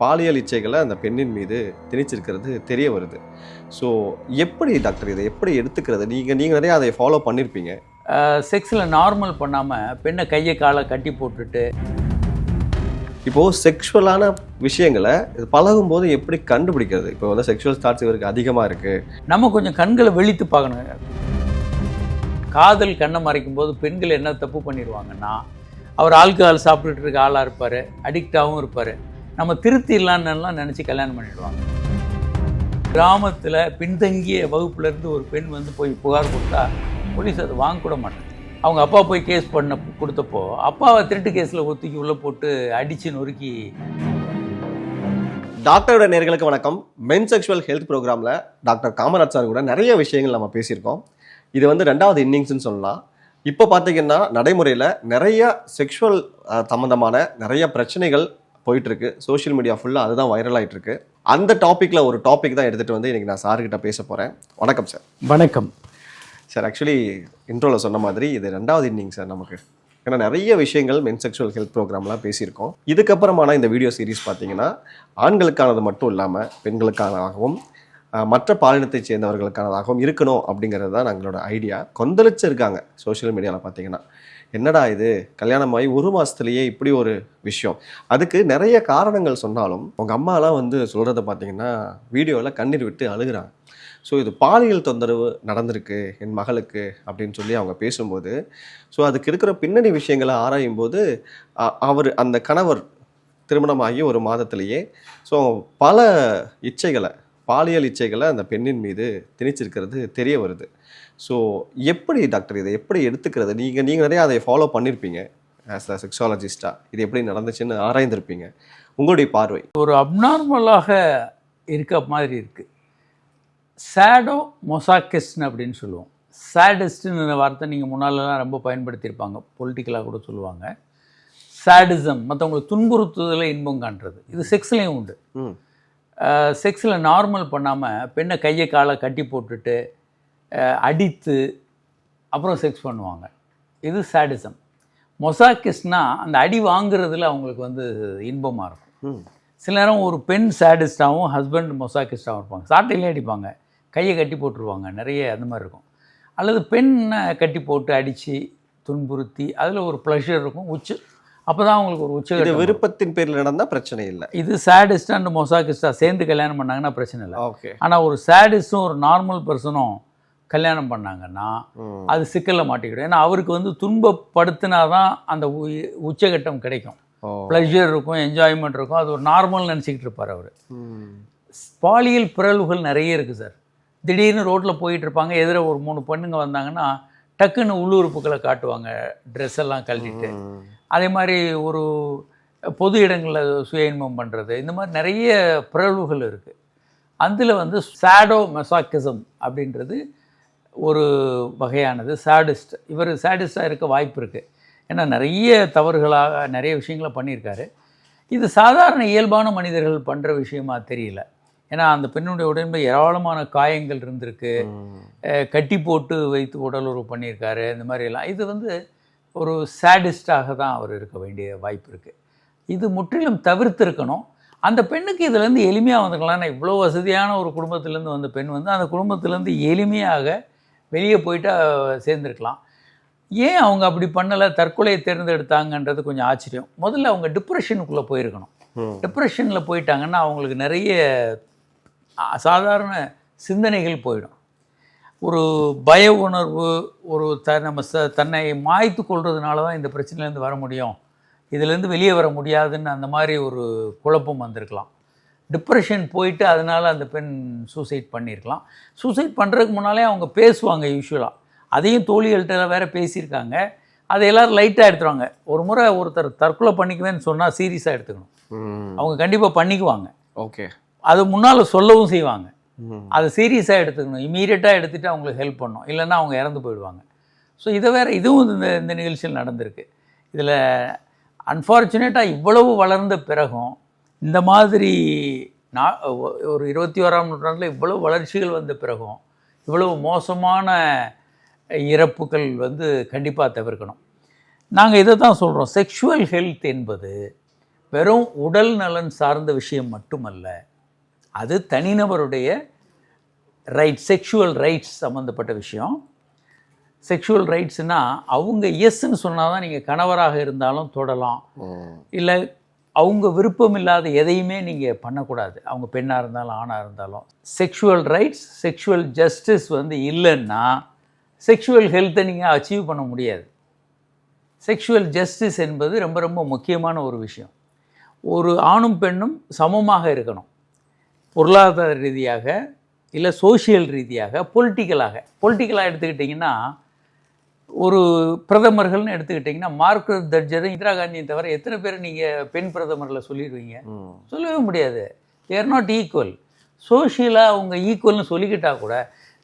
பாலியல் இச்சைகளை அந்த பெண்ணின் மீது திணிச்சிருக்கிறது தெரிய வருது. ஸோ எப்படி டாக்டர் இதை எப்படி எடுத்துக்கிறது? நீங்கள் நீங்கள் நிறைய அதை ஃபாலோ பண்ணியிருப்பீங்க செக்ஸில் நார்மல் பண்ணாமல் பெண்ணை கையை காலை கட்டி போட்டுட்டு. இப்போது செக்ஷுவலான விஷயங்களை இது பழகும்போது எப்படி கண்டுபிடிக்கிறது? இப்போ வந்து செக்ஷுவல் ஸ்டார்ட்ஸ் இவருக்கு அதிகமாக இருக்குது நம்ம கொஞ்சம் கண்களை வெளித்து பார்க்கணும். காதல் கண்ணை மறைக்கும் போது பெண்கள் என்ன தப்பு பண்ணிடுவாங்கன்னா அவர் ஆல்கஹால் சாப்பிட்டுட்டு இருக்க ஆளாக இருப்பார் அடிக்டாகவும் இருப்பார். நம்ம திருத்திடலான்னுலாம் நினச்சி கல்யாணம் பண்ணிடுவாங்க. கிராமத்தில் பின்தங்கிய வகுப்புலேருந்து ஒரு பெண் வந்து போய் புகார் கொடுத்தா போலீஸ் அதை வாங்க கூட மாட்டாங்க. அவங்க அப்பா போய் கேஸ் பண்ண கொடுத்தப்போ அப்பாவை திருட்டு கேஸில் ஒத்துக்கி உள்ளே போட்டு அடித்து நொறுக்கி. டாக்டரோட நேர்களுக்கு வணக்கம். மென் செக்ஷுவல் ஹெல்த் ப்ரோக்ராமில் டாக்டர் காமராஜ் சார் கூட நிறைய விஷயங்கள் நம்ம பேசியிருக்கோம். இது வந்து ரெண்டாவது இன்னிங்ஸ்னு சொல்லலாம். இப்போ பார்த்தீங்கன்னா நடைமுறையில் நிறைய செக்ஷுவல் சம்மந்தமான நிறைய பிரச்சனைகள் போயிட்டு இருக்கு சோஷியல் மீடியா ஃபுல்லாக அதுதான் வைரல் ஆயிட்டு இருக்கு அந்த டாப்பிக்கில் ஒரு டாபிக் தான் எடுத்துகிட்டு வந்து இன்னைக்கு நான் சார்கிட்ட பேச போகிறேன் வணக்கம் சார் வணக்கம். சார் ஆக்சுவலி இன்ட்ரோவில் சொன்ன மாதிரி இது ரெண்டாவது இன்னிங் சார் நமக்கு. ஏன்னா நிறைய விஷயங்கள் மென் செக்ஷுவல் ஹெல்த் ப்ரோக்ராம்லாம் பேசியிருக்கோம். இதுக்கப்புறமான இந்த வீடியோ சீரிஸ் பார்த்தீங்கன்னா ஆண்களுக்கானது மட்டும் இல்லாமல் பெண்களுக்கானதாகவும் மற்ற பாலினத்தை சேர்ந்தவர்களுக்கானதாகவும் இருக்கணும் அப்படிங்கிறது தான் எங்களோட ஐடியா கொந்தளிச்சிருக்காங்க சோஷியல் மீடியாவில் பார்த்தீங்கன்னா. என்னடா இது? கல்யாணம் ஆகி ஒரு மாதத்துலேயே இப்படி ஒரு விஷயம். அதுக்கு நிறைய காரணங்கள் சொன்னாலும் உங்கள் அம்மாலாம் வந்து சொல்கிறத பார்த்தீங்கன்னா வீடியோவில் கண்ணீர் விட்டு அழுகுறாங்க. ஸோ இது பாலியல் தொந்தரவு நடந்திருக்கு என் மகளுக்கு அப்படின்னு சொல்லி அவங்க பேசும்போது ஸோ அதுக்கு இருக்கிற பின்னணி விஷயங்களை ஆராயும் போது அ- அவர் அந்த கணவர் திருமணமாகி ஒரு மாதத்திலேயே ஸோ பல இச்சைகளை பாலியல் இச்சைகளை அந்த பெண்ணின் மீது திணிச்சிருக்கிறது தெரிய வருது. ஸோ எப்படி டாக்டர் இதை எப்படி எடுத்துக்கிறது? நீங்கள் நீங்கள் நிறைய அதை ஃபாலோ பண்ணியிருப்பீங்க ஆஸ் அ செக்ஸாலஜிஸ்டாக இது எப்படி நடந்துச்சுன்னு ஆராய்ந்திருப்பீங்க. உங்களுடைய பார்வை. ஒரு அப்நார்மலாக இருக்க மாதிரி இருக்குது சேடோ மொசாக்கிஸ்ட் அப்படின்னு சொல்லுவோம். சேடிஸ்ட்னு வார்த்தை நீங்கள் முன்னாலலாம் ரொம்ப பயன்படுத்தியிருப்பாங்க. பொலிட்டிக்கலாக கூட சொல்லுவாங்க. சேடிசம் மற்றவங்களுக்கு துன்புறுத்துதலை இன்பம் காண்றது. இது செக்ஸ்லேயும் உண்டு. ம். செக்ஸில் நார்மல் பண்ணாமல் பெண்ணை கையை காலை கட்டி போட்டுட்டு அடித்து அப்புறம் செக்ஸ் பண்ணுவாங்க. இது சேடிசம் மொசாக்கிஸ்ட்னா அந்த அடி வாங்குறதுல அவங்களுக்கு வந்து இன்பமாக இருக்கும். சில நேரம் ஒரு பெண் சேடிஸ்டாகவும் ஹஸ்பண்ட் மொசாக்கிஸ்டாகவும் இருப்பாங்க. சாட்டையிலே அடிப்பாங்க. கையை கட்டி போட்டுருவாங்க. நிறைய அந்த மாதிரி இருக்கும். அல்லது பெண்ணை கட்டி போட்டு அடித்து துன்புறுத்தி அதில் ஒரு ப்ளஷர் இருக்கும். உச்ச அப்போ தான் அவங்களுக்கு ஒரு இது உச்ச விருப்பத்தின் பேரில் நடந்தால் பிரச்சனை இல்லை. இது சேடிஸ்ட் அண்ட் மொசாக்கிஸ்டா சேர்ந்து கல்யாணம் பண்ணாங்கன்னா பிரச்சனை இல்லை. ஓகே ஆனால் ஒரு சேடிஸ்டும் ஒரு நார்மல் பர்சனும் கல்யாணம் பண்ணாங்கன்னா அது சிக்கலில் மாட்டிக்கிடும். ஏன்னா அவருக்கு வந்து துன்பப்படுத்தினா தான் அந்த உச்சகட்டம் கிடைக்கும். ப்ளஷர் இருக்கும் என்ஜாய்மெண்ட் இருக்கும் அது ஒரு நார்மல் நினச்சிக்கிட்டு இருப்பார் அவர். பாலியல் பிறழ்வுகள் நிறைய இருக்குது சார். திடீர்னு ரோட்டில் போயிட்டு இருப்பாங்க எதிர ஒரு மூணு பொண்ணுங்க வந்தாங்கன்னா டக்குன்னு உள்ளுறுப்புகளை காட்டுவாங்க ட்ரெஸ் எல்லாம் கழட்டிட்டு. அதே மாதிரி ஒரு பொது இடங்களில் சுய இன்பம் பண்ணுறது இந்த மாதிரி நிறைய பிறழ்வுகள் இருக்குது அதில் வந்து சாடோ மெசாக்கிசம் அப்படின்றது ஒரு வகையானது சாடிஸ்ட். இவர் சாடிஸ்டாக இருக்க வாய்ப்பு இருக்குது ஏன்னா நிறைய தவறுகளாக நிறைய விஷயங்களை பண்ணியிருக்காரு. இது சாதாரண இயல்பான மனிதர்கள் பண்ணுற விஷயமா தெரியல. ஏன்னா அந்த பெண்ணுடைய உடம்பு ஏராளமான காயங்கள் இருந்திருக்கு. கட்டி போட்டு வைத்து உடலுறவு பண்ணியிருக்காரு இந்த மாதிரிலாம் இது வந்து ஒரு சேடிஸ்டாக தான் அவர் இருக்க வேண்டிய வாய்ப்பு இருக்குது இது முற்றிலும் தவிர்த்திருக்கணும். அந்த பெண்ணுக்கு இதுலேருந்து எளிமையாக வந்துக்கலாம் இவ்வளோ வசதியான ஒரு குடும்பத்திலேருந்து வந்த பெண் வந்து அந்த குடும்பத்திலேருந்து எளிமையாக வெளியே போயிட்டு சேர்ந்திருக்கலாம். ஏன் அவங்க அப்படி பண்ணலை? தற்கொலையை தேர்ந்தெடுத்தாங்கன்றது கொஞ்சம் ஆச்சரியம். முதல்ல அவங்க டிப்ரெஷனுக்குள்ளே போயிருக்கணும். டிப்ரெஷனில் போயிட்டாங்கன்னா அவங்களுக்கு நிறைய சாதாரண சிந்தனைகள் போயிடும். ஒரு பய உணர்வு ஒரு த நம்ம ச தன்னை மாய்த்து கொள்றதுனால தான் இந்த பிரச்சனையிலேருந்து வர முடியும். இதுலேருந்து வெளியே வர முடியாதுன்னு அந்த மாதிரி ஒரு குழப்பம் வந்திருக்கலாம். டிப்ரெஷன் போயிட்டு அதனால் அந்த பெண் சூசைட் பண்ணியிருக்கலாம். சூசைட் பண்ணுறதுக்கு முன்னாலே அவங்க பேசுவாங்க யூஸ்வலாக அதையும் தோழிகள்கிட்ட வேற பேசியிருக்காங்க. அதை எல்லோரும் லைட்டாக எடுத்துருவாங்க. ஒரு முறை ஒருத்தர் தற்கொலை பண்ணிக்குவேன்னு சொன்னால் சீரியஸாக எடுத்துக்கணும். அவங்க கண்டிப்பாக பண்ணிக்குவாங்க. ஓகே. அது முன்னால் சொல்லவும் செய்வாங்க. அதை சீரியஸாக எடுத்துக்கணும். இமீடியட்டாக எடுத்துகிட்டு அவங்களுக்கு ஹெல்ப் பண்ணணும் இல்லைன்னா அவங்க இறந்து போயிடுவாங்க. ஸோ இதை வேறு இதுவும் இந்த இந்த நிகழ்ச்சியில் நடந்திருக்கு. இதில் அன்ஃபார்ச்சுனேட்டாக இவ்வளவு வளர்ந்த பிறகும் இந்த மாதிரி நான் ஒரு இருபத்தி ஓராம் நூற்றாண்டில் இவ்வளவு வளர்ச்சிகள் வந்த பிறகும் இவ்வளவு மோசமான இறப்புகள் வந்து கண்டிப்பாக தவிர்க்கணும். நாங்கள் இதை தான் சொல்கிறோம் செக்ஷுவல் ஹெல்த் என்பது வெறும் உடல் நலன் சார்ந்த விஷயம் மட்டுமல்ல அது தனிநபருடைய ரைட் செக்ஷுவல் ரைட்ஸ் சம்மந்தப்பட்ட விஷயம். செக்ஷுவல் ரைட்ஸ்னால் அவங்க எஸ்ன்னு சொன்னால் தான் நீங்கள் கணவராக இருந்தாலும் தொடலாம். இல்லை அவங்க விருப்பம் இல்லாத எதையுமே நீங்கள் பண்ணக்கூடாது. அவங்க பெண்ணாக இருந்தாலும் ஆணாக இருந்தாலும். செக்ஷுவல் ரைட்ஸ் செக்ஷுவல் ஜஸ்டிஸ் வந்து இல்லைன்னா செக்ஷுவல் ஹெல்த்தை நீங்கள் அச்சீவ் பண்ண முடியாது. செக்ஷுவல் ஜஸ்டிஸ் என்பது ரொம்ப ரொம்ப முக்கியமான ஒரு விஷயம். ஒரு ஆணும் பெண்ணும் சமமாக இருக்கணும். பொருளாதார ரீதியாக இல்லை சோஷியல் ரீதியாக பொலிட்டிக்கலாக பொலிட்டிக்கலாக எடுத்துக்கிட்டிங்கன்னா ஒரு பிரதமர்கள்னு எடுத்துக்கிட்டிங்கன்னா மார்க்ரத் தட்ஜரும் இந்திரா காந்தியை தவிர எத்தனை பேர் நீங்கள் பெண் பிரதமரில் சொல்லிடுவீங்க? சொல்லவே முடியாது. தேர் நாட் ஈக்குவல் சோஷியலாக அவங்க ஈக்குவல்னு சொல்லிக்கிட்டா கூட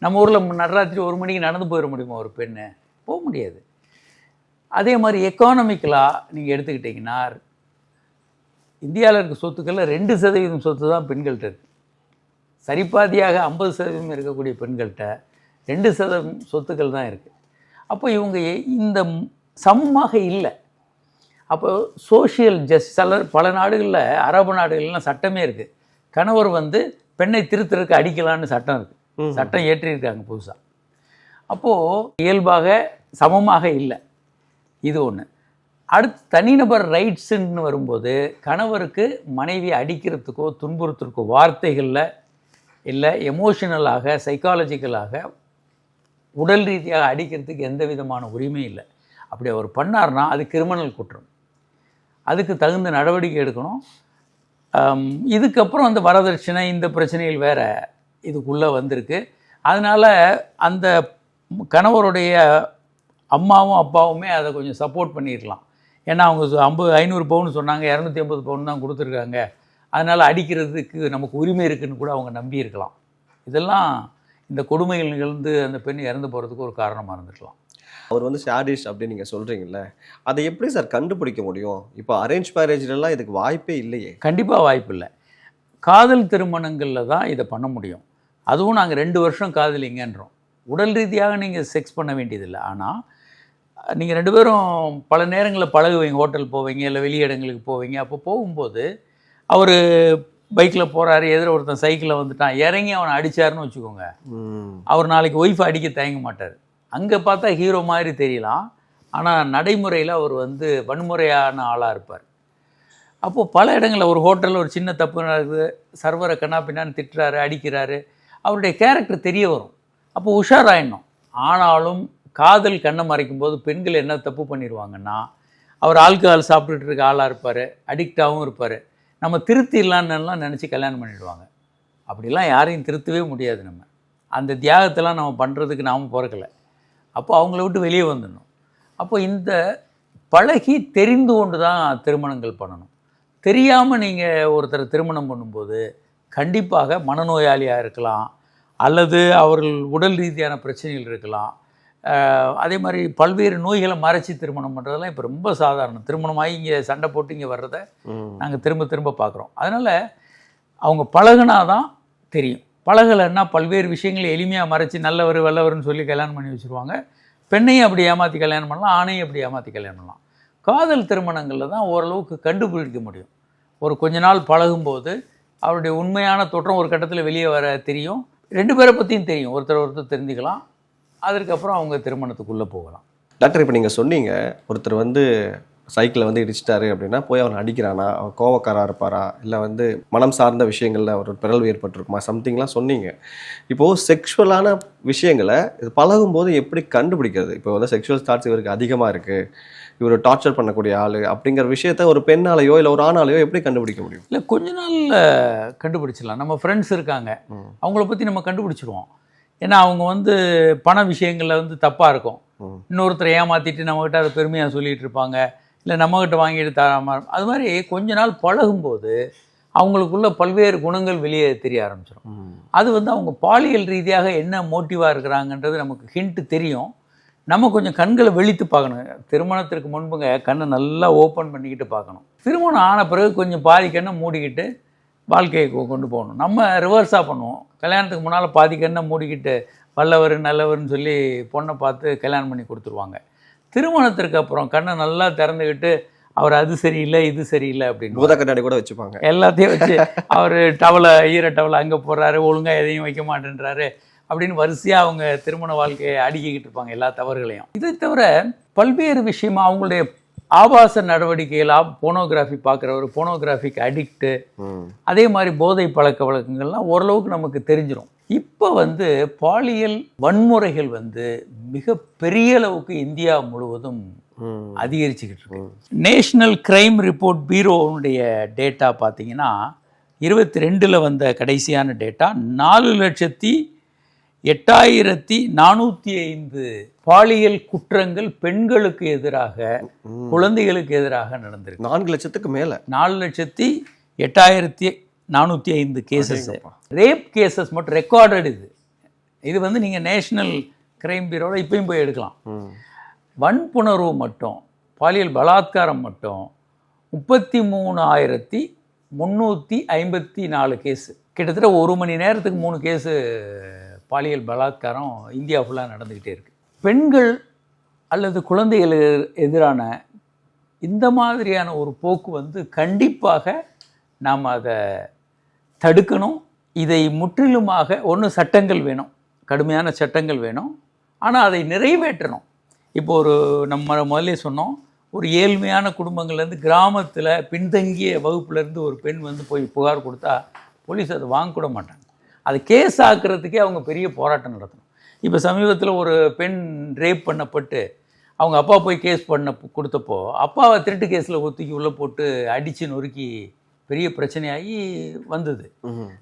நம்ம ஊரில் நடுராத்திரி ஒரு மணிக்கு நடந்து போயிட முடியுமா ஒரு பெண்ணு? போக முடியாது. அதே மாதிரி எக்கானமிக்கலாக நீங்கள் எடுத்துக்கிட்டிங்கன்னா இந்தியாவில் இருக்க சொத்துக்களில் ரெண்டு சதவீதம் சொத்து தான் பெண்கள்கிட்ட இருக்குது சரிபாதியாக ஐம்பது சதவீதம் இருக்கக்கூடிய பெண்கள்கிட்ட ரெண்டு சதவீதம் சொத்துக்கள் தான் இருக்குது அப்போ இவங்க இந்த சமமாக இல்லை. அப்போ சோஷியல் ஜஸ்ட் சில பல நாடுகளில் அரபு நாடுகள்லாம் சட்டமே இருக்குது கணவர் வந்து பெண்ணை திருத்தருக்கு அடிக்கலான்னு சட்டம் இருக்குது சட்டம் ஏற்றியிருக்காங்க புதுசாக அப்போது இயல்பாக சமமாக இல்லை. இது ஒன்று அடுத்து தனிநபர் ரைட்ஸுன்னு வரும்போது கணவருக்கு மனைவி அடிக்கிறதுக்கோ துன்புறுத்துறதுக்கோ வார்த்தைகளில் இல்லை எமோஷனலாக சைக்காலஜிக்கலாக உடல் ரீதியாக அடிக்கிறதுக்கு எந்த விதமான உரிமையும் இல்லை. அப்படி அவர் பண்ணார்னா அது கிரிமினல் குற்றம். அதுக்கு தகுந்த நடவடிக்கை எடுக்கணும். இதுக்கப்புறம் அந்த வரதட்சணை இந்த பிரச்சனையில் வேறு இதுக்குள்ளே வந்திருக்கு. அதனால் அந்த கணவருடைய அம்மாவும் அப்பாவுமே அதை கொஞ்சம் சப்போர்ட் பண்ணிடலாம் ஏன்னா அவங்க ஐம்பது ஐநூறு பவுன் சொன்னாங்க இரநூத்தி ஐம்பது பவுன் தான் கொடுத்துருக்காங்க. அதனால் அடிக்கிறதுக்கு நமக்கு உரிமை இருக்குன்னு கூட அவங்க நம்பியிருக்கலாம். இதெல்லாம் இந்த கொடுமைகள் நிகழ்ந்து அந்த பெண் இறந்து போகிறதுக்கு ஒரு காரணமாக இருந்துக்கலாம் அவர் வந்து ஷாடிஷ் அப்படின்னு நீங்கள் சொல்கிறீங்கல்ல அதை எப்படி சார் கண்டுபிடிக்க முடியும்? இப்போ அரேஞ்ச் மேரேஜ்லாம் இதுக்கு வாய்ப்பே இல்லையே. கண்டிப்பாக வாய்ப்பு இல்லை. காதல் திருமணங்களில் தான் இதை பண்ண முடியும். அதுவும் நாங்கள் ரெண்டு வருஷம் காதலிங்கன்றோம் உடல் ரீதியாக நீங்கள் செக்ஸ் பண்ண வேண்டியதில்லை. ஆனால் நீங்கள் ரெண்டு பேரும் பல நேரங்களில் பழகுவீங்க. ஹோட்டல் போவீங்க இல்லை வெளி இடங்களுக்கு போவீங்க. அப்போ போகும்போது அவர் பைக்கில் போகிறாரு எதிர ஒருத்தன் சைக்கிளில் வந்துட்டான் இறங்கி அவனை அடிச்சாருன்னு வச்சுக்கோங்க. அவர் நாளைக்கு ஒய்ஃபை அடிக்க தயங்க மாட்டார். அங்கே பார்த்தா ஹீரோ மாதிரி தெரியலாம். ஆனால் நடைமுறையில் அவர் வந்து வன்முறையான ஆளாக இருப்பார். அப்போது பல இடங்களில் ஒரு ஹோட்டலில் ஒரு சின்ன தப்பு நடக்குது. சர்வரை கண்ணா பின்னான்னு திட்டுறாரு அடிக்கிறாரு. அவருடைய கேரக்டர் தெரிய வரும். அப்போ உஷாராயிடணும். ஆனாலும் காதல் கண்ணை மறைக்கும் போது பெண்கள் என்ன தப்பு பண்ணிடுவாங்கன்னா அவர் ஆல்கஹால் சாப்பிட்டுட்டு இருக்க ஆளாக இருப்பார் அடிக்டாகவும் இருப்பார். நம்ம திருத்திடலான்னுலாம் நினச்சி கல்யாணம் பண்ணிவிடுவாங்க அப்படிலாம் யாரையும் திருத்தவே முடியாது நம்ம. அந்த தியாகத்தெல்லாம் நம்ம பண்ணுறதுக்கு நாம் பிறக்கலை. அப்போ அவங்கள விட்டு வெளியே வந்துடணும். அப்போ இந்த பழகி தெரிந்து கொண்டு தான் திருமணங்கள் பண்ணணும். தெரியாமல் நீங்கள் ஒருத்தரை திருமணம் பண்ணும்போது கண்டிப்பாக மனநோயாளியாக இருக்கலாம். அல்லது அவர்கள் உடல் ரீதியான பிரச்சனைகள் இருக்கலாம். அதே மாதிரி பல்வேறு நோய்களை மறைச்சி திருமணம் பண்ணுறதெல்லாம் இப்போ ரொம்ப சாதாரணம். திருமணமாகி இங்கே சண்டை போட்டு இங்கே வர்றதை. நாங்கள் திரும்ப திரும்ப பார்க்குறோம் அதனால் அவங்க பழகுனா தான் தெரியும். பழகலைன்னா பல்வேறு விஷயங்களை எளிமையாக மறைச்சி நல்லவர் வல்லவர்னு சொல்லி கல்யாணம் பண்ணி வச்சுருவாங்க. பெண்ணையும் அப்படி ஏமாற்றி கல்யாணம் பண்ணலாம் ஆணையும் அப்படி ஏமாற்றி கல்யாணம் பண்ணலாம். காதல் திருமணங்களில் தான் ஓரளவுக்கு கண்டுபிடிக்க முடியும். ஒரு கொஞ்ச நாள் பழகும்போது அவருடைய உண்மையான தோற்றம் ஒரு கட்டத்தில் வெளியே வர தெரியும். ரெண்டு பேரை பற்றியும் தெரியும். ஒருத்தர் ஒருத்தர் தெரிஞ்சுக்கலாம். அதற்கப்புறம் அவங்க திருமணத்துக்குள்ளே போகலாம். டாக்டர் இப்போ நீங்கள் சொன்னீங்க ஒருத்தர் வந்து சைக்கிளை வந்து இடிச்சிட்டாரு அப்படின்னா போய் அவனை அடிக்கிறானா அவன் கோவக்காரா இருப்பாரா இல்லை வந்து மனம் சார்ந்த விஷயங்களில் ஒரு பிறழ்வு ஏற்பட்டிருக்குமா? சம்திங்லாம் சொன்னீங்க. இப்போது செக்ஷுவலான விஷயங்களை இது பழகும்போது எப்படி கண்டுபிடிக்கிறது? இப்போ வந்து செக்ஷுவல் தாட்ஸ் இவருக்கு அதிகமாக இருக்குது இவர் டார்ச்சர் பண்ணக்கூடிய ஆள் அப்படிங்கிற விஷயத்த ஒரு பெண்ணாலேயோ இல்லை ஒரு ஆணாலேயோ எப்படி கண்டுபிடிக்க முடியும்? இல்லை கொஞ்ச நாளில் கண்டுபிடிச்சிடலாம். நம்ம ஃப்ரெண்ட்ஸ் இருக்காங்க. அவங்கள பற்றி நம்ம கண்டுபிடிச்சிருவோம். ஏன்னா அவங்க வந்து பண விஷயங்களில் வந்து தப்பாக இருக்கும். இன்னொருத்தரை ஏமாற்றிட்டு நம்மக்கிட்ட அதை பெருமையாக சொல்லிட்டு இருப்பாங்க. இல்லை நம்மக்கிட்ட வாங்கிட்டு தராம அது மாதிரி கொஞ்ச நாள் பழகும்போது அவங்களுக்குள்ள பல்வேறு குணங்கள் வெளியே தெரிய ஆரம்பிச்சிடும் அது வந்து அவங்க பாலியல் ரீதியாக என்ன மோட்டிவாக இருக்கிறாங்கன்றது நமக்கு ஹிண்ட்டு தெரியும். நம்ம கொஞ்சம் கண்களை வெளித்து பார்க்கணும். திருமணத்திற்கு முன்புங்க கண்ணை நல்லா ஓப்பன் பண்ணிக்கிட்டு பார்க்கணும். திருமணம் ஆன பிறகு கொஞ்சம் பாதி கண்ணை மூடிக்கிட்டு வாழ்க்கையை கொண்டு போகணும். நம்ம ரிவர்ஸாக பண்ணுவோம். கல்யாணத்துக்கு முன்னால் பாதி கண்ணை மூடிக்கிட்டு வல்லவர் நல்லவர்னு சொல்லி பொண்ணை பார்த்து கல்யாணம் பண்ணி கொடுத்துருவாங்க. திருமணத்திற்கு அப்புறம் கண்ணை நல்லா திறந்துக்கிட்டு அவர் அது சரியில்லை இது சரியில்லை அப்படின்னு. பூத கண்ணாடி கூட வச்சுப்பாங்க. எல்லாத்தையும் வச்சு அவர் டவலை ஈர டவலை அங்கே போடுறாரு ஒழுங்காக எதையும் வைக்க மாட்டேன்றாரு அப்படின்னு வரிசையாக அவங்க திருமண வாழ்க்கையை அடுக்கிக்கிட்டு இருப்பாங்க எல்லா தவறுகளையும். இதை தவிர பல்வேறு விஷயமா அவங்களுடைய ஆபாச நடவடிக்கைகள் போனோகிராஃபி பார்க்குறவர் போனோகிராஃபிக் அடிக்ட்டு. அதே மாதிரி போதை பழக்க வழக்கங்கள்லாம் ஓரளவுக்கு நமக்கு தெரிஞ்சிடும் இப்போ வந்து பாலியல் வன்முறைகள் வந்து மிக பெரிய அளவுக்கு இந்தியா முழுவதும். அதிகரிச்சுக்கிட்டு இருக்கு நேஷ்னல் கிரைம் ரிப்போர்ட் பீரோவுடைய டேட்டா பார்த்தீங்கன்னா இருபத்தி ரெண்டில் வந்த கடைசியான டேட்டா நாலு லட்சத்தி எட்டாயிரத்தி நானூற்றி ஐந்து பாலியல் குற்றங்கள் பெண்களுக்கு எதிராக. குழந்தைகளுக்கு எதிராக நடந்திருக்கு நான்கு லட்சத்துக்கு மேல நாலு லட்சத்தி எட்டாயிரத்தி நானூற்றி ஐந்து கேசஸ். ரேப் கேசஸ் மட்டும் ரெக்கார்டட் இது இது வந்து நீங்கள் நேஷ்னல் கிரைம் பீரோட இப்பயும் போய் எடுக்கலாம். வன்புணர்வு மட்டும் பாலியல் பலாத்காரம் மட்டும் முப்பத்தி மூணாயிரத்தி முந்நூற்றி ஐம்பத்தி நாலு கேஸு கிட்டத்தட்ட ஒரு மணி நேரத்துக்கு மூணு கேஸு பாலியல் பலாத்காரம் இந்தியா ஃபுல்லாக நடந்துக்கிட்டே இருக்குது பெண்கள் அல்லது குழந்தைகள் எதிரான இந்த மாதிரியான ஒரு போக்கு வந்து கண்டிப்பாக நாம் அதை தடுக்கணும். இதை முற்றிலுமாக ஒன்று சட்டங்கள் வேணும். கடுமையான சட்டங்கள் வேணும். ஆனால் அதை நிறைவேற்றணும். இப்போ ஒரு நம்ம முதல்ல சொன்னோம். ஒரு ஏழ்மையான குடும்பங்கள்லேருந்து கிராமத்தில் பின்தங்கிய வகுப்புலேருந்து ஒரு பெண் வந்து போய் புகார் கொடுத்தா போலீஸ் அதை வாங்கக்கூட மாட்டாங்க. அது கேஸ் ஆக்குறதுக்கே அவங்க பெரிய போராட்டம் நடத்தணும். இப்போ சமீபத்தில் ஒரு பெண் ரேப் பண்ணப்பட்டு அவங்க அப்பா போய் கேஸ் பண்ண கொடுத்தப்போ அப்பாவை திருட்டு கேஸில் ஒத்துக்கி உள்ளே போட்டு அடித்து நொறுக்கி பெரிய பிரச்சனையாகி வந்தது.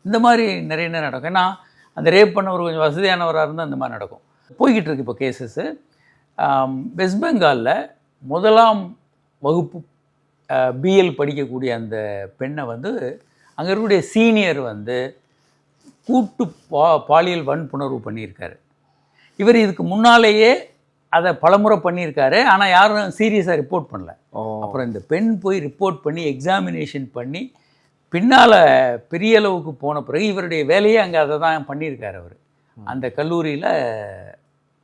இந்த மாதிரி நிறைய நேரம் நடக்கும். ஏன்னா அந்த ரேப் பண்ணவர் கொஞ்சம் வசதியானவராக இருந்தால் இந்த மாதிரி நடக்கும். போய்கிட்டு இருக்கு இப்போ கேசஸ்ஸு வெஸ்ட் பெங்காலில் முதலாம் வகுப்பு பிஎல் படிக்கக்கூடிய அந்த பெண்ணை வந்து அங்கே இருக்கக்கூடிய சீனியர் வந்து கூட்டு பா பாலியல் வன்புணர்வு பண்ணியிருக்காரு. இவர் இதுக்கு முன்னாலேயே அதை பலமுறை பண்ணியிருக்காரு. ஆனால் யாரும் சீரியஸாக ரிப்போர்ட் பண்ணல. அப்புறம் இந்த பெண் போய் ரிப்போர்ட் பண்ணி எக்ஸாமினேஷன் பண்ணி பின்னால் பெரிய அளவுக்கு போன பிறகு இவருடைய வேலையே அங்கே அதை தான் பண்ணியிருக்காரு அவர். அந்த கல்லூரியில்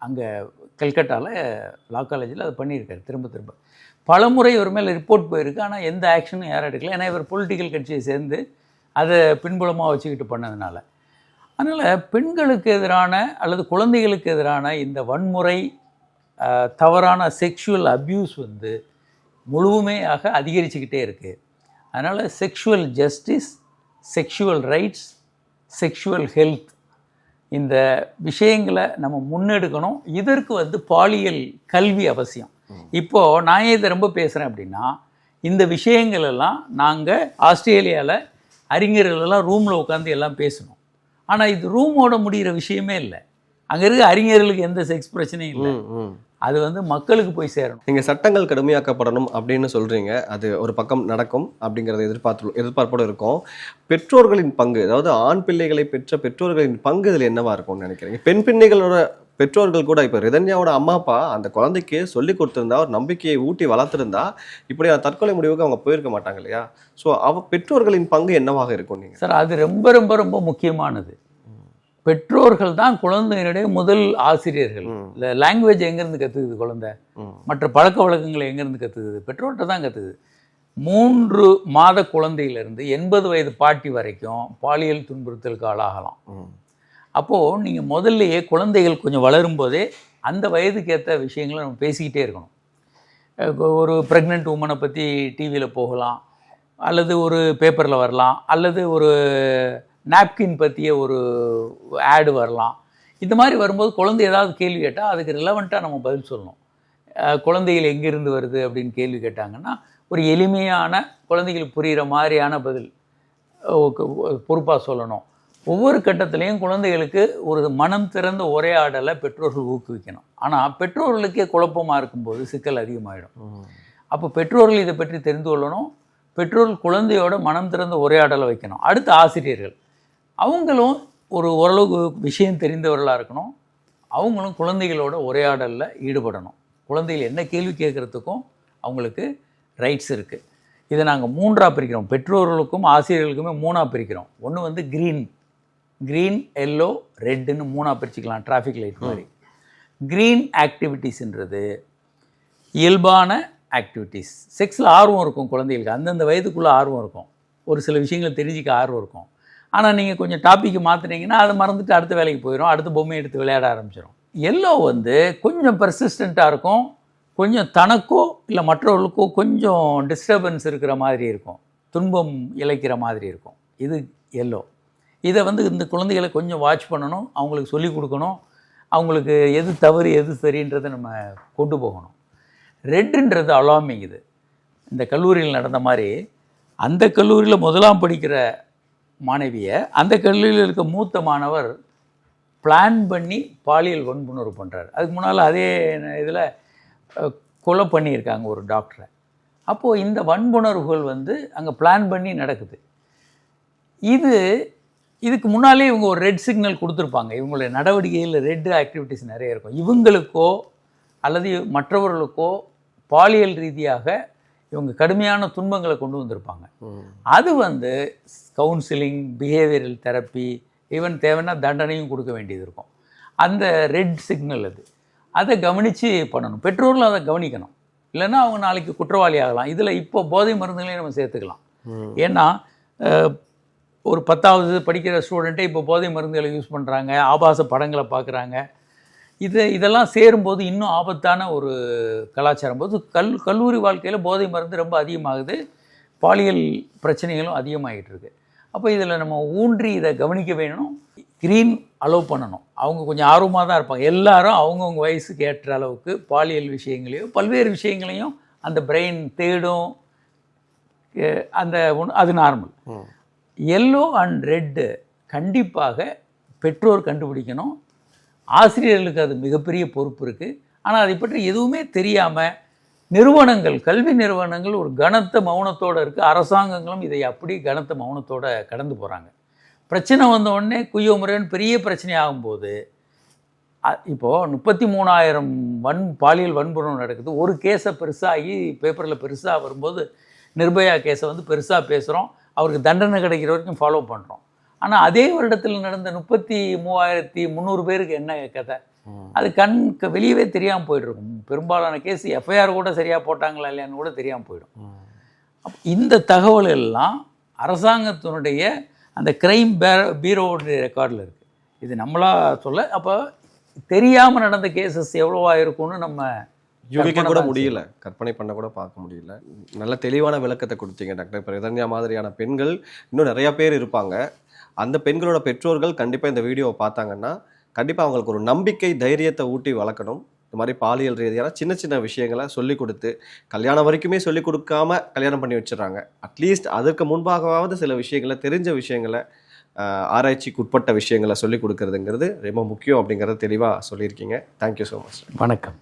அங்கே கல்கட்டாவில் லா காலேஜில் அதை பண்ணியிருக்காரு திரும்ப திரும்ப. பலமுறை இவர் மேலே ரிப்போர்ட் போயிருக்கு. ஆனால் எந்த ஆக்ஷனும் யாரும் எடுக்கல. ஏன்னா இவர் பொலிட்டிக்கல் கட்சியை சேர்ந்து அதை பின்புலமாக வச்சுக்கிட்டு பண்ணதுனால. அதனால் பெண்களுக்கு எதிரான அல்லது குழந்தைகளுக்கு எதிரான இந்த வன்முறை தவறான செக்ஷுவல் அப்யூஸ் வந்து முழுமையாக அதிகரிச்சுக்கிட்டே இருக்குது அதனால் sexual justice sexual rights sexual health இந்த விஷயங்களை நம்ம முன்னெடுக்கணும். இதற்கு வந்து பாலியல் கல்வி அவசியம். இப்போது நான் இதை ரொம்ப பேசுகிறேன் அப்படின்னா இந்த விஷயங்கள் எல்லாம் நாங்கள் ஆஸ்திரேலியாவில் அறிஞர்கள் எல்லாம் ரூமில் உட்காந்து எல்லாம் பேசணும். ஆனால் இது ரூமோட முடிகிற விஷயமே இல்லை. அங்கே இருக்க அறிஞர்களுக்கு எந்த செக்ஸ் பிரச்சனையும் இல்லை. அது வந்து மக்களுக்கு போய் சேரணும். நீங்க சட்டங்கள் கடுமையாக்கப்படணும் அப்படின்னு சொல்றீங்க. அது ஒரு பக்கம் நடக்கும் அப்படிங்கறத எதிர்பார்த்து எதிர்பார்ப்போடு இருக்கும். பெற்றோர்களின் பங்கு அதாவது ஆண் பிள்ளைகளை பெற்ற பெற்றோர்களின் பங்கு இதுல என்னவா இருக்கும்னு நினைக்கிறீங்க? பெண் பிள்ளைகளோட பெற்றோர்கள் கூட இப்போ ரிதன்யாவோட அம்மா அப்பா அந்த குழந்தைக்கு சொல்லி கொடுத்திருந்தா ஒரு நம்பிக்கையை ஊட்டி வளர்த்திருந்தா இப்படி தற்கொலை முடிவுக்கு அவங்க போயிருக்க மாட்டாங்க இல்லையா? ஸோ அவ பெற்றோர்களின் பங்கு என்னவாக இருக்கும் நீங்க? சார் அது ரொம்ப ரொம்ப ரொம்ப முக்கியமானது. பெற்றோர்கள் தான் குழந்தையினுடைய முதல் ஆசிரியர்கள். இந்த லாங்குவேஜ் எங்கேருந்து கற்றுக்குது குழந்தை. மற்ற பழக்க வழக்கங்களை எங்கேருந்து கற்றுக்குது பெற்றோர்கிட்ட தான் கற்றுக்குது மூன்று மாத குழந்தையிலிருந்து எண்பது வயது பாட்டி வரைக்கும் பாலியல் துன்புறுத்தலுக்கு ஆளாகலாம். அப்போது நீங்கள் முதல்லையே குழந்தைகள் கொஞ்சம் வளரும்போதே அந்த வயதுக்கு ஏற்ற விஷயங்களை நம்ம பேசிக்கிட்டே இருக்கணும். இப்போ ஒரு ப்ரெக்னென்ட் உமனை பற்றி டிவியில் போகலாம் அல்லது ஒரு பேப்பரில் வரலாம் அல்லது ஒரு நாப்கின் பற்றிய ஒரு ஆடு வரலாம். இந்த மாதிரி வரும்போது குழந்தை ஏதாவது கேள்வி கேட்டால் அதுக்கு ரிலவெண்ட்டாக நம்ம பதில் சொல்லணும். குழந்தைகள் எங்கேருந்து வருது அப்படின்னு கேள்வி கேட்டாங்கன்னா ஒரு எளிமையான குழந்தைகளுக்கு புரிகிற மாதிரியான பதில் பொறுப்பாக சொல்லணும். ஒவ்வொரு கட்டத்திலையும் குழந்தைகளுக்கு ஒரு மனம் திறந்த உரையாடலை பெற்றோர்கள் ஊக்குவிக்கணும். ஆனால் பெற்றோர்களுக்கே குழப்பமாக இருக்கும்போது சிக்கல் அதிகமாகிடும் அப்போ பெற்றோர்கள் இதை பற்றி தெரிந்து கொள்ளணும். பெற்றோர்கள் குழந்தையோட மனம் திறந்த உரையாடலை வைக்கணும். அடுத்து ஆசிரியர்கள். அவங்களும் ஒரு ஓரளவுக்கு விஷயம் தெரிந்தவர்களாக இருக்கணும். அவங்களும் குழந்தைகளோட உரையாடலில் ஈடுபடணும். குழந்தைகள் என்ன கேள்வி கேட்குறதுக்கும் அவங்களுக்கு ரைட்ஸ் இருக்குது இதை நாங்கள் மூன்றாக பிரிக்கிறோம். பெற்றோர்களுக்கும் ஆசிரியர்களுக்குமே மூணாக பிரிக்கிறோம். ஒன்று வந்து க்ரீன். க்ரீன் எல்லோ ரெட்டுன்னு மூணாக பிரிச்சுக்கலாம் டிராஃபிக் லைட் மாதிரி. க்ரீன் ஆக்டிவிட்டீஸ்ன்றது இயல்பான ஆக்டிவிட்டீஸ் செக்ஸில் ஆர்வம் இருக்கும் குழந்தைகளுக்கு. அந்தந்த வயதுக்குள்ளே ஆர்வம் இருக்கும். ஒரு சில விஷயங்களை தெரிஞ்சிக்க ஆர்வம் இருக்கும். ஆனால் நீங்கள் கொஞ்சம் டாப்பிக்கு மாற்றுனீங்கன்னா அதை மறந்துட்டு அடுத்த வேலைக்கு போயிடும் அடுத்த பொம்மை எடுத்து விளையாட ஆரம்பிச்சிடும் எல்லோ வந்து கொஞ்சம் பர்சிஸ்டண்ட்டாக இருக்கும். கொஞ்சம் தனக்கோ இல்லை மற்றவர்களுக்கோ கொஞ்சம் டிஸ்டர்பன்ஸ் இருக்கிற மாதிரி இருக்கும். துன்பம் இழைக்கிற மாதிரி இருக்கும். இது எல்லோ இதை வந்து இந்த குழந்தைகளை கொஞ்சம் வாட்ச் பண்ணணும் அவங்களுக்கு சொல்லிக் கொடுக்கணும். அவங்களுக்கு எது தவறு எது சரின்றதை நம்ம கொண்டு போகணும். ரெட்டுன்றது அலாமிங் இது. இந்த கல்லூரியில் நடந்த மாதிரி அந்த கல்லூரியில் முதலாம் படிக்கிற மாணவியை அந்த கல்லூரியில் இருக்க மூத்த மாணவர் பிளான் பண்ணி பாலியல் வன்புணர்வு பண்ணுறாரு அதுக்கு முன்னால் அதே இதில் கொலை பண்ணியிருக்காங்க ஒரு டாக்டரை அப்போது இந்த வன்புணர்வுகள் வந்து அங்கே பிளான் பண்ணி நடக்குது. இது இதுக்கு முன்னாலே இவங்க ஒரு ரெட் சிக்னல் கொடுத்துருப்பாங்க. இவங்களுடைய நடவடிக்கையில் ரெட் ஆக்டிவிட்டீஸ் நிறைய இருக்கும். இவங்களுக்கோ அல்லது மற்றவர்களுக்கோ பாலியல் ரீதியாக இவங்க கடுமையான துன்பங்களை கொண்டு வந்திருப்பாங்க. அது வந்து கவுன்சிலிங் பிஹேவியரல் தெரப்பி ஈவன் தேவைன்னா தண்டனையும் கொடுக்க வேண்டியது இருக்கும். அந்த ரெட் சிக்னல் அது. அதை கவனித்து பண்ணணும். பெற்றோர்களும் அதை கவனிக்கணும். இல்லைன்னா அவங்க நாளைக்கு குற்றவாளி ஆகலாம். இதில் இப்போ போதை மருந்துகளையும் நம்ம சேர்த்துக்கலாம். ஏன்னா ஒரு பத்தாவது படிக்கிற ஸ்டூடெண்ட்டே இப்போ போதை மருந்துகளை யூஸ் பண்ணுறாங்க ஆபாச படங்களை பார்க்குறாங்க. இது இதெல்லாம் சேரும்போது இன்னும் ஆபத்தான ஒரு கலாச்சாரம். போது கல் கல்லூரி வாழ்க்கையில் போதை மருந்து ரொம்ப அதிகமாகுது. பாலியல் பிரச்சனைகளும் அதிகமாகிட்டு இருக்கு. அப்போ இதில் நம்ம ஊன்றி இதை கவனிக்க வேணும். க்ரீன் அலோவ் பண்ணணும். அவங்க கொஞ்சம் ஆர்வமாக தான் இருப்பாங்க. எல்லாரும் அவங்கவுங்க வயசுக்கு ஏற்ற அளவுக்கு பாலியல் விஷயங்களையும் பல்வேறு விஷயங்களையும் அந்த பிரெயின் தேடும். அந்த அது நார்மல் எல்லோ அண்ட் ரெட்டு கண்டிப்பாக பெற்றோர் கண்டுபிடிக்கணும். ஆசிரியர்களுக்கு அது மிகப்பெரிய பொறுப்பு இருக்குது ஆனால் அதை பற்றி எதுவுமே தெரியாமல் நிறுவனங்கள் கல்வி நிறுவனங்கள் ஒரு கனத்த மௌனத்தோடு இருக்குது அரசாங்கங்களும் இதை அப்படி கனத்த மௌனத்தோடு கடந்து போகிறாங்க பிரச்சனை வந்த உடனே குய்யோ முறைன்னு பெரிய பிரச்சனை ஆகும்போது இப்போது முப்பத்தி மூணாயிரம் வன் பாலியல் வன்புணர்வு நடக்குது. ஒரு கேஸை பெருசாகி பேப்பரில் பெருசாக வரும்போது நிர்பயா கேஸை வந்து பெருசாக பேசுகிறோம் அவருக்கு தண்டனை கிடைக்கிற வரைக்கும் ஃபாலோ பண்ணுறோம் ஆனால் அதே வருடத்தில் நடந்த முப்பத்தி மூவாயிரத்தி முந்நூறு பேருக்கு என்ன கதை? அது கண் வெளியவே தெரியாமல் போயிட்டுருக்கும். பெரும்பாலான கேஸ் எஃப்ஐஆர் கூட சரியாக போட்டாங்களா இல்லையான்னு கூட தெரியாமல் போயிடும். இந்த தகவல் எல்லாம் அரசாங்கத்தினுடைய அந்த கிரைம் பீரோவுடைய ரெக்கார்டில் இருக்குது இது நம்மளா சொல்ல அப்போ தெரியாமல் நடந்த கேசஸ் எவ்வளோவா இருக்கும்னு நம்ம யூகிக்க கூட முடியல. கற்பனை பண்ண கூட பார்க்க முடியல. நல்ல தெளிவான விளக்கத்தை கொடுத்தீங்க டாக்டர். இப்போ இதன்யா மாதிரியான பெண்கள் இன்னும் நிறைய பேர் இருப்பாங்க. அந்த பெண்களோட பெற்றோர்கள் கண்டிப்பாக இந்த வீடியோவை பார்த்தாங்கன்னா கண்டிப்பாக அவங்களுக்கு ஒரு நம்பிக்கை தைரியத்தை ஊட்டி வளர்க்கணும். இந்த மாதிரி பாலியல் ரீதியான சின்ன சின்ன விஷயங்களை சொல்லி கொடுத்து கல்யாணம் வரைக்குமே சொல்லி கொடுக்காம கல்யாணம் பண்ணி வச்சிடறாங்க. அட்லீஸ்ட் அதற்கு முன்பாகவாவது சில விஷயங்களை தெரிஞ்ச விஷயங்களை ஆராய்ச்சிக்கு உட்பட்ட விஷயங்களை சொல்லி கொடுக்கறதுங்கிறது ரொம்ப முக்கியம் அப்படிங்கிறத தெளிவாக சொல்லியிருக்கீங்க. தேங்க்யூ ஸோ மச் வணக்கம்.